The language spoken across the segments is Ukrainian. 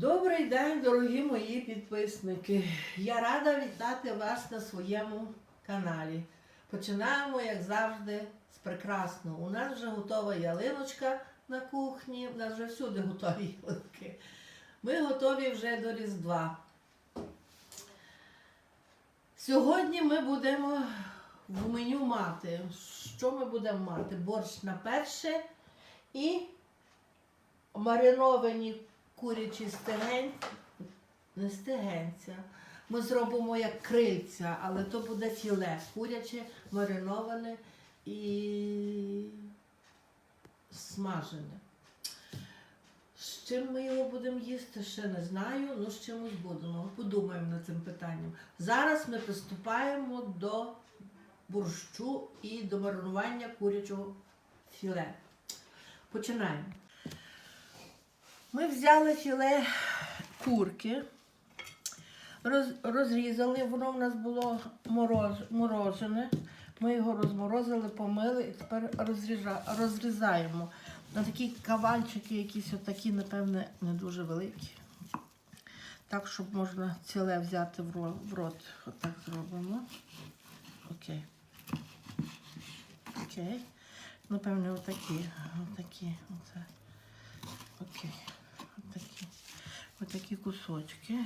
Добрий день, дорогі мої підписники. Я рада вітати вас на своєму каналі. Починаємо, як завжди, з прекрасного. У нас вже готова ялиночка на кухні, у нас вже всюди готові ялинки. Ми готові вже до Різдва. Сьогодні ми будемо в меню мати. Що ми будемо мати? Борщ на перше і мариновані курячі стегень, не стегенця. Ми зробимо як крильця, але то буде філе куряче, мариноване і смажене. З чим ми його будемо їсти, ще не знаю, але з чимось будемо. Подумаємо над цим питанням. Зараз ми приступаємо до борщу і до маринування курячого філе. Починаємо. Ми взяли філе курки, роз, розрізали, воно в нас було мороз, морожене. Ми його розморозили, помили і тепер розріжа, розрізаємо. На такі кавальчики, якісь отакі, напевне, не дуже великі. Так, щоб можна ціле взяти в рот. Отак зробимо. Окей. Окей. Напевне, отакі. Отакі. Оце. Окей. Отакі. Кусочки.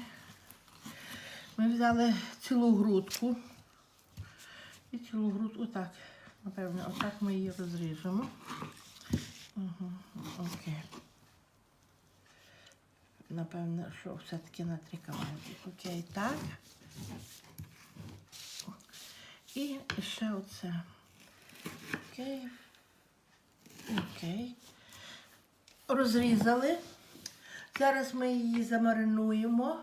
Ми взяли цілу грудку. І цілу грудку, отак. Напевне, отак ми її розріжемо. Угу. Окей. Напевне, що все-таки на три команди. Окей, так. І ще оце. Окей. Окей. Розрізали. Зараз ми її замаринуємо.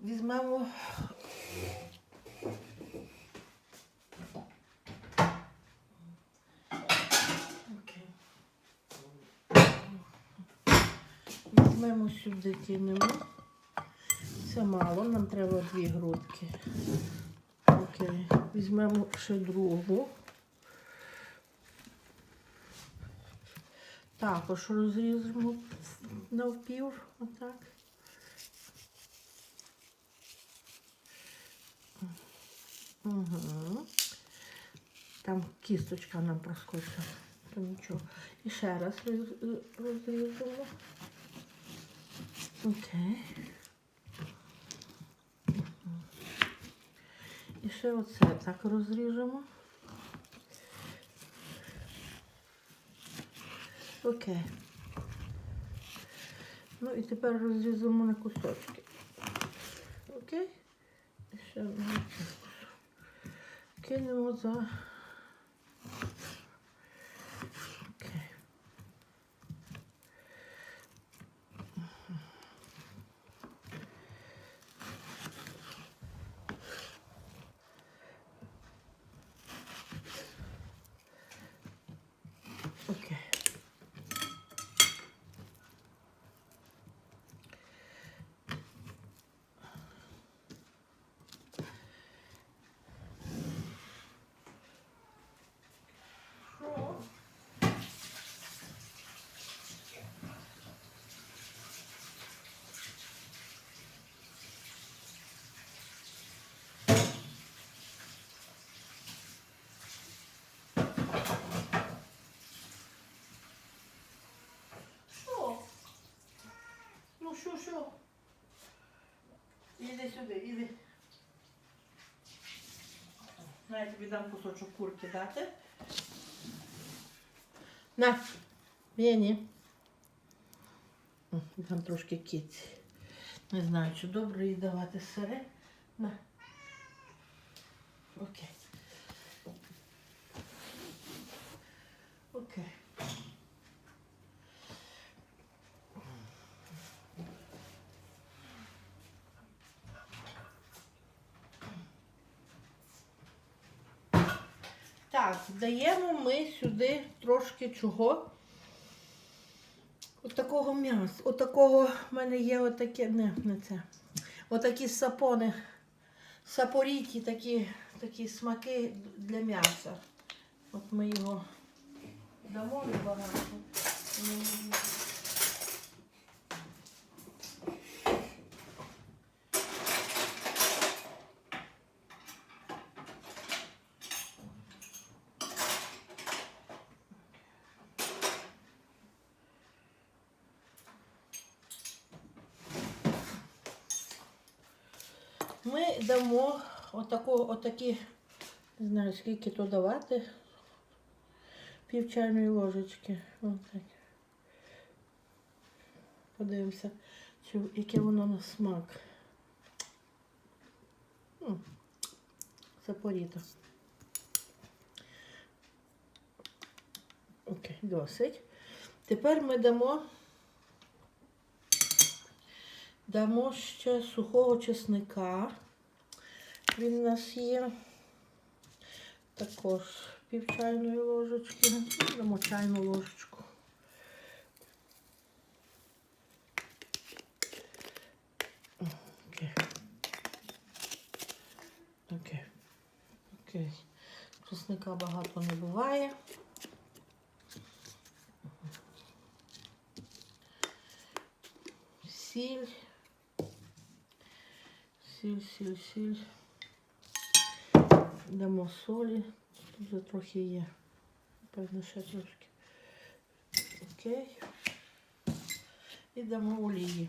Візьмемо. Візьмемо сюди кинемо. Це мало, нам треба дві грудки. Окей. Візьмемо ще другу. Також розріжемо навпів, отак. Угу. Там кісточка нам проскочила, то нічого. І ще раз роз- Окей. І ще оце так розріжемо. Окей. Ну і тепер розрізаємо на кусочки. Окей? Ще. Кинемо за. Окей. Окей. Що? Ну що, що? Іди сюди, іди. На, я тобі дам кусочок курки дати. На, Вені. Там трошки киці. Не знаю, чи добре їй давати сире. На. Окей. Даємо ми сюди трошки чого. Отакого м'яса. Отакого в мене є отаке, не, не це. Отакі сапони, сапоріті, такі, такі смаки для м'яса. От ми його дамо небагато. Ну, ми отако, отакі, не знаю, скільки то давати. Пів чайної ложечки. Отак. Подивимося, чи, яке воно на смак. М, Запоріто. Окей, досить. Тепер ми дамо, дамо ще сухого чесника. Він у нас є. Також пів чайної ложечки. Дамо чайну ложечку. Окей. Окей. Окей. Чесника багато не буває. Сіль. Сіль, сіль, сіль. Дамо солі. Тут вже трохи є. Певно, ще трошки. Окей. І дамо олії.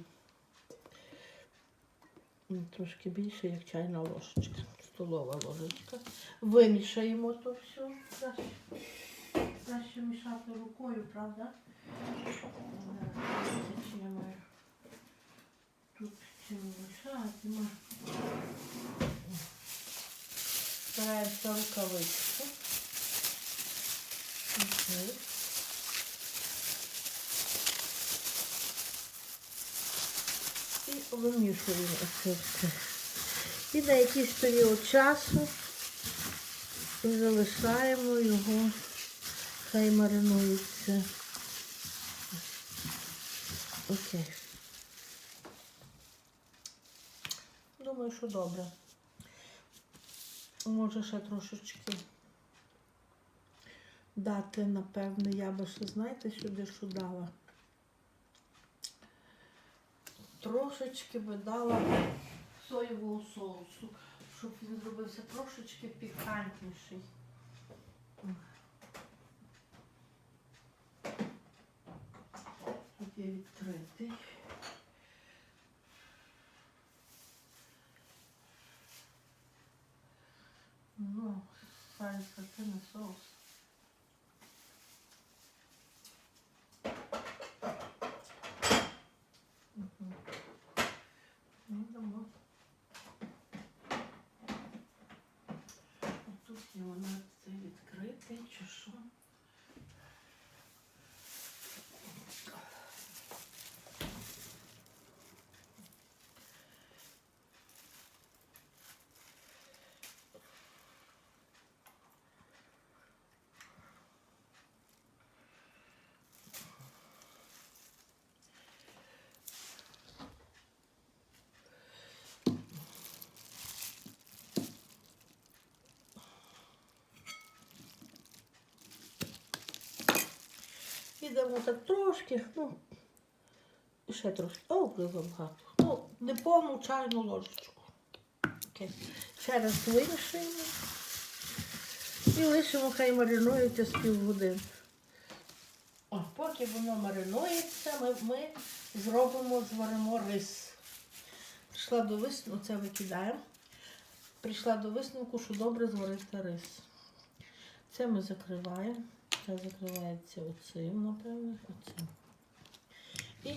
Трошки більше, як чайна ложечка. Столова ложечка. Вимішаємо то все. Краще, мішати рукою, правда? Тут чим мішати. Стараємося рукавичку. Окей. І вимішуємо все. І на якийсь період часу залишаємо його, хай маринується. Окей. Думаю, що добре. Може ще трошечки дати, напевне, я би ще, знаєте, сюди що дала. Трошечки би дала соєвого соусу, щоб він зробився трошечки пікантніший. Тут відкритий. Ну, це не соус. Мгм. Ну, дамо. А Тут є вона це відкритий чи що? І дамо так трошки, ну, ще трошки. О, забагато. Ну, не повну чайну ложечку. Окей. Ще раз вимішуємо. І лишимо, хай маринується з півгодини. О, поки воно маринується, ми, ми зробимо, зваримо рис. Прийшла до висновку, це викидаємо. Прийшла до висновку, що добре зварити рис. Це ми закриваємо. Це закривається оцим, напевно, оцим. І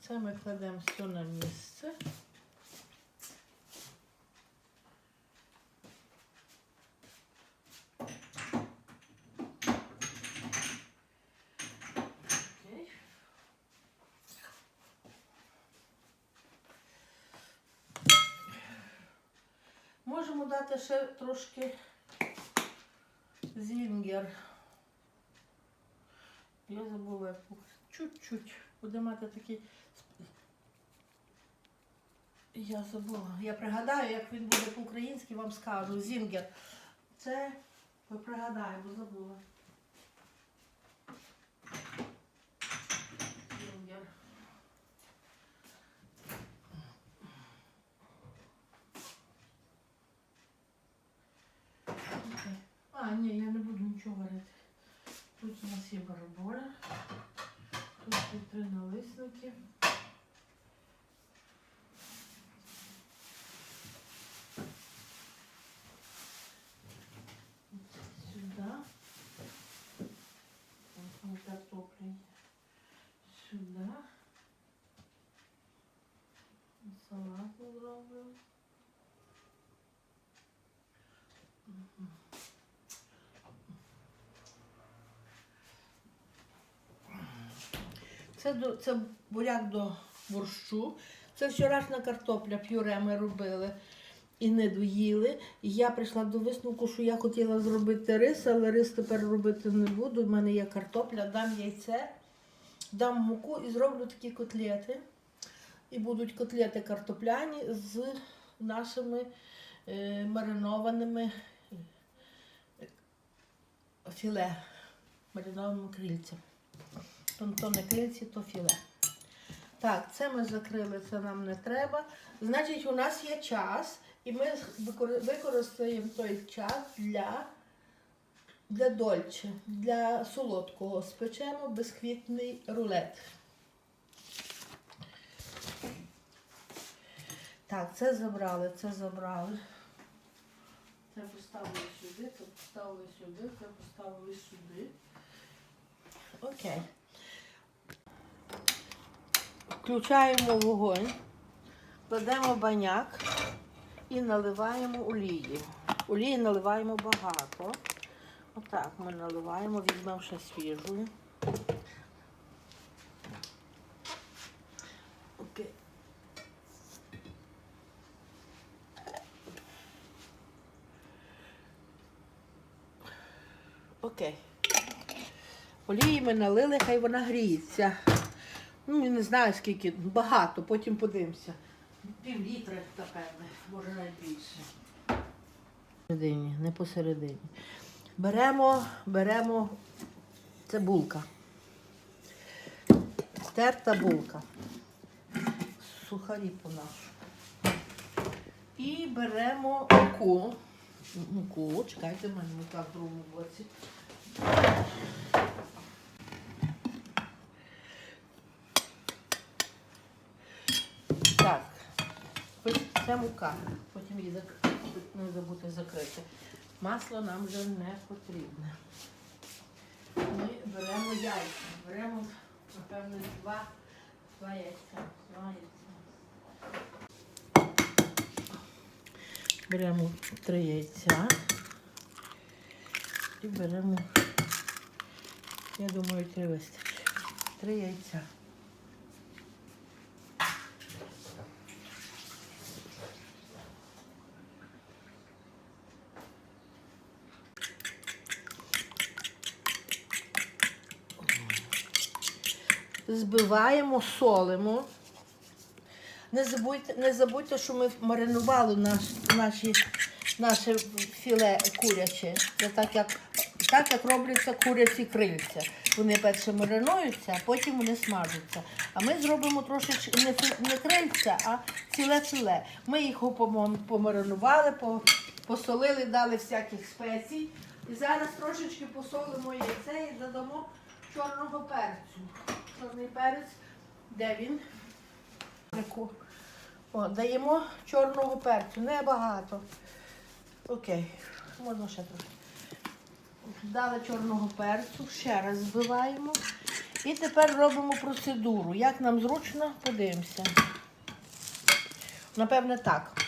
це ми кладемо все на місце. Можемо дати ще трошки зінгер. Я забула як Чуть-чуть. Буде мати такий. Я забула. Я пригадаю, як він буде по-українськи, вам скажу. Зінгер. Це ви пригадаю, бо забула. Зінгер. Окей. А, ні, я не буду нічого варити. Тут у нас є бараболя. Тут є три налисники. Це, до, це буряк до борщу. Це вчорашня картопля пюре ми робили і не доїли. І я прийшла до висновку, що я хотіла зробити рис, але рис тепер робити не буду. У мене є картопля, дам яйце, дам муку і зроблю такі котлети. І будуть котлети картопляні з нашими е, маринованими е, філе, маринованими крильцями. То, то не крильці, то філе. Так, це ми закрили, це нам не треба. Значить, у нас є час, і ми використаємо той час для, для дольче, для солодкого. Спечемо безквітний рулет. Так, це забрали, це забрали. Це поставили сюди, це поставили сюди, це поставили сюди. Окей. Включаємо вогонь, кладемо баняк і наливаємо олії. Олії наливаємо багато. Отак ми наливаємо, візьмемо ще свіжу. Окей. Окей. Олії ми налили, хай вона гріється. Ну, я не знаю скільки, багато, потім подивимося. Пів літра, напевне, може навіть більше. Посередині, не посередині. Беремо, беремо це булка. Стерта булка. Сухарі по нашу. І беремо муку. Муку, чекайте, в мене мука в другому боці. Так, це мука. Потім її зак... не забути закрити. Масло нам вже не потрібне. Ми беремо яйця. Беремо, напевно, два, два яйця. Два яйця. Беремо три яйця. І беремо, я думаю, три вистачить. Три яйця. Збиваємо, солимо. Не забудьте, не забудьте, що ми маринували наш, наші, наше філе куряче. Це так як, так, як робляться курячі крильця. Вони перше маринуються, а потім вони смажуться. А ми зробимо трошечки не, не крильця, а ціле-ціле. Ми їх помаринували, посолили, дали всяких спецій. І зараз трошечки посолимо яйце і додамо чорного перцю. Чорний перець, де він? О, даємо чорного перцю, небагато. Окей, можна ще трохи. Дали чорного перцю, ще раз збиваємо. І тепер робимо процедуру. Як нам зручно, подивимося. Напевне, так.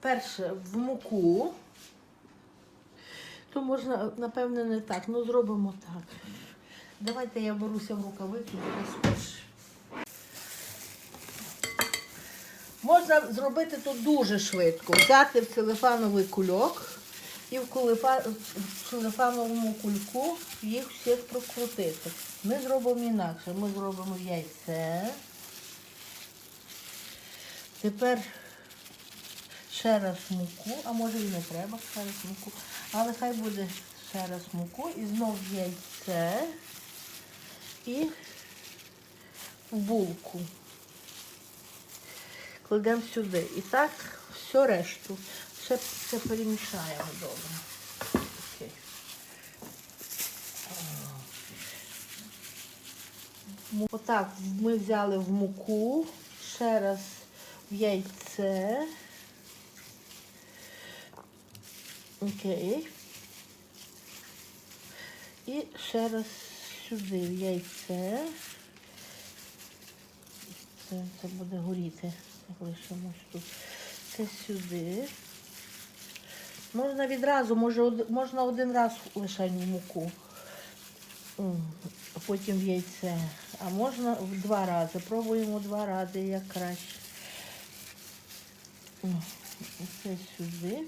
Перше в муку. То можна, напевне, не так. Ну, зробимо так. Давайте я беруся в рукавицю, буде скорше. Можна зробити тут дуже швидко. Взяти в целефановий кульок і в в целефановому кульку їх всіх прокрутити. Ми зробимо інакше. Ми зробимо яйце. Тепер ще раз муку, а може і не треба ще раз муку. Але хай буде ще раз муку і знов яйце і булку. Кладемо сюди. І так все решту. Все, все перемішаємо добре. Отак ми взяли в муку, ще раз в яйце. Окей. І ще раз сюди в яйце. Це, це буде горіти. Так лишимо тут. Це сюди. Можна відразу, може, можна один раз лише в муку. Потім в яйце. А можна в два рази. Пробуємо два рази, як краще. М, Оце сюди.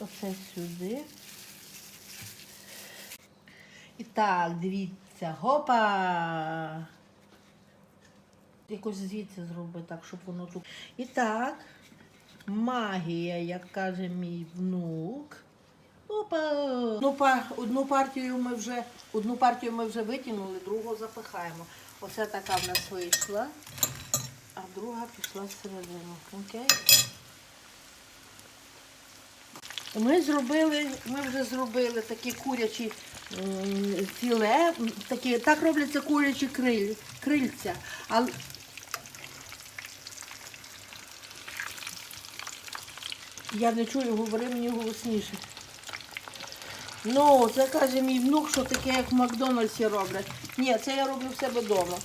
Оце сюди. І так, дивіться, гопа! Якось звідси зроби так, щоб воно тут. І так, магія, як каже мій внук. Опа! Одну, па- одну партію ми вже одну партію ми вже витягнули, другу запихаємо. Оце така в нас вийшла, а друга пішла всередину. Окей? Ми зробили, ми вже зробили такі курячі філе, такі, так робляться курячі криль, крильця. Але я не чую, говори мені голосніше. Ну, це каже мій внук, що таке, як в Макдональдсі роблять. Ні, це я роблю в себе вдома.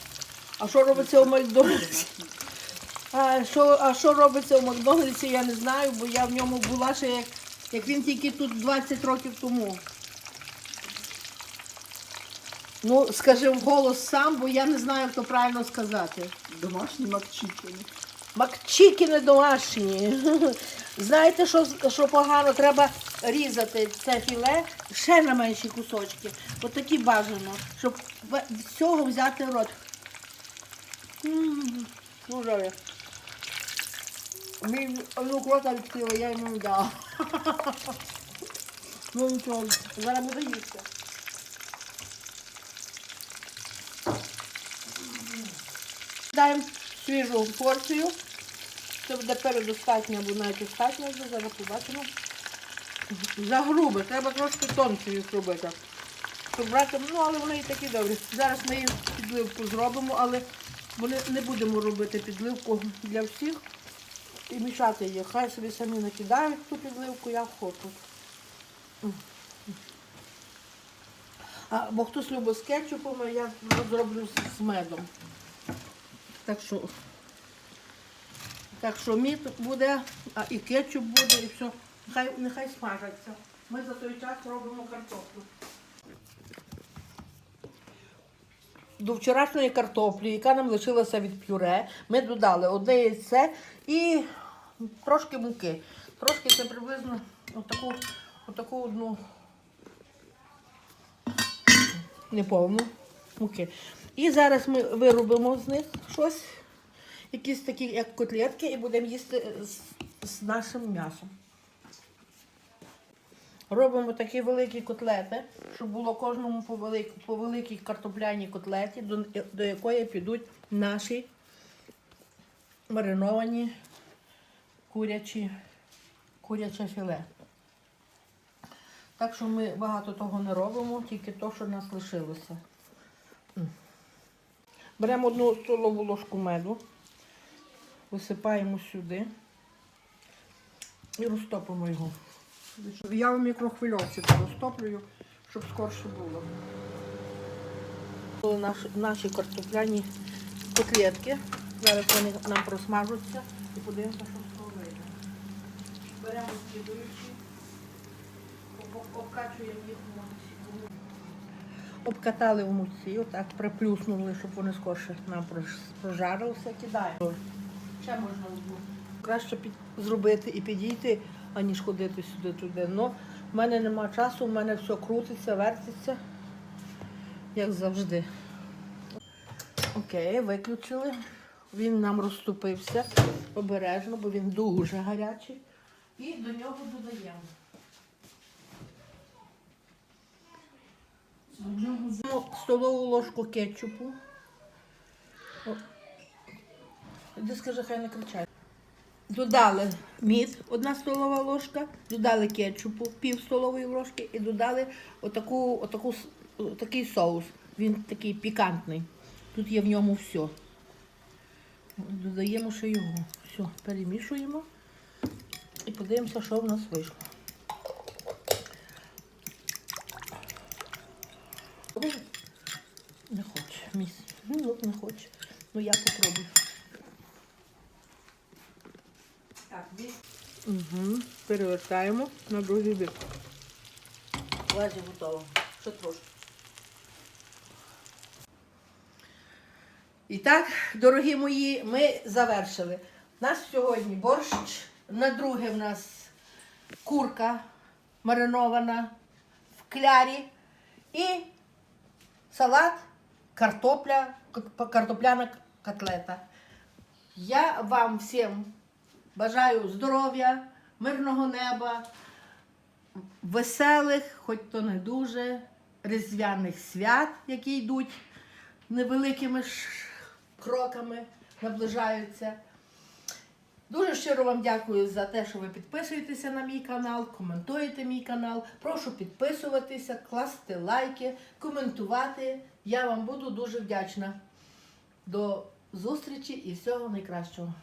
А що робиться в Макдональдсі? А що, а що робиться в Макдональдсі, я не знаю, бо я в ньому була ще як, як він тільки тут 20 років тому. Ну, скажи вголос сам, бо я не знаю, як то правильно сказати. Домашні макчикини. Макчикіни домашні. Знаєте, що, що погано? Треба різати це філе ще на менші кусочки. От такі бажано, щоб в- всього взяти в рот. М. Мій внук рота відкрила, я йому дала. Ну нічого, зараз буде їсти. Даємо свіжу порцію. Це буде передостатньо або навіть достатньо, вже зараз побачимо. За грубе, треба трошки тонше їх робити. Щоб брати, ну але вони і такі добрі. Зараз ми їм підливку зробимо, але вони не будемо робити підливку для всіх і мішати її. Хай собі самі накидають ту підливку, я хочу. А, бо хтось любить з кетчупом, а я зроблю з- медом. Так що, так що мід буде, а і кетчуп буде, і все. Нехай, нехай смажаться. Ми за той час робимо картоплю. До вчорашньої картоплі, яка нам лишилася від пюре, ми додали одне яйце і трошки муки. Трошки це приблизно отаку, отаку одну неповну муки. І зараз ми виробимо з них щось, якісь такі, як котлетки, і будемо їсти з, з нашим м'ясом. Робимо такі великі котлети, щоб було кожному по, велик, по великій картопляній котлеті, до, до якої підуть наші мариновані курячі, куряче філе. Так що ми багато того не робимо, тільки то, що нас лишилося. Беремо одну столову ложку меду, висипаємо сюди і розтопимо його. Я в мікрохвильовці розтоплюю, щоб скорше було. Наші, наші картопляні котлетки. Зараз вони нам просмажуться і подивимося, що. Беремо слідуючі, обкачуємо їх в муці. Обкатали в муці, отак приплюснули, щоб вони скорше нам прожарилися, кидаємо. Ще можна одну. Краще під, зробити і підійти, аніж ходити сюди-туди. Ну, в мене нема часу, в мене все крутиться, вертиться, як завжди. Окей, виключили. Він нам розступився обережно, бо він дуже гарячий. І до нього додаємо. Ну, столову ложку кетчупу. Іди скажи, хай не кричать. Додали мід, одна столова ложка, додали кетчупу, пів столової ложки і додали отаку, отаку, с- такий соус. Він такий пікантний. Тут є в ньому все. Додаємо ще його. Все, перемішуємо і подивимося, що в нас вийшло. Ну, не хоче, міс. Ну, не хоче. Ну я попробую. Так, Угу. Перевертаємо на другий бік. Лазі готово. Ще трошки. І так, дорогі мої, ми завершили. У нас сьогодні борщ на друге в нас курка маринована в клярі і салат, картопля, картопляна котлета. Я вам всім бажаю здоров'я, мирного неба, веселих, хоч то не дуже, різдвяних свят, які йдуть невеликими кроками, наближаються. Дуже щиро вам дякую за те, що ви підписуєтеся на мій канал, коментуєте мій канал. Прошу підписуватися, класти лайки, коментувати. Я вам буду дуже вдячна. До зустрічі і всього найкращого.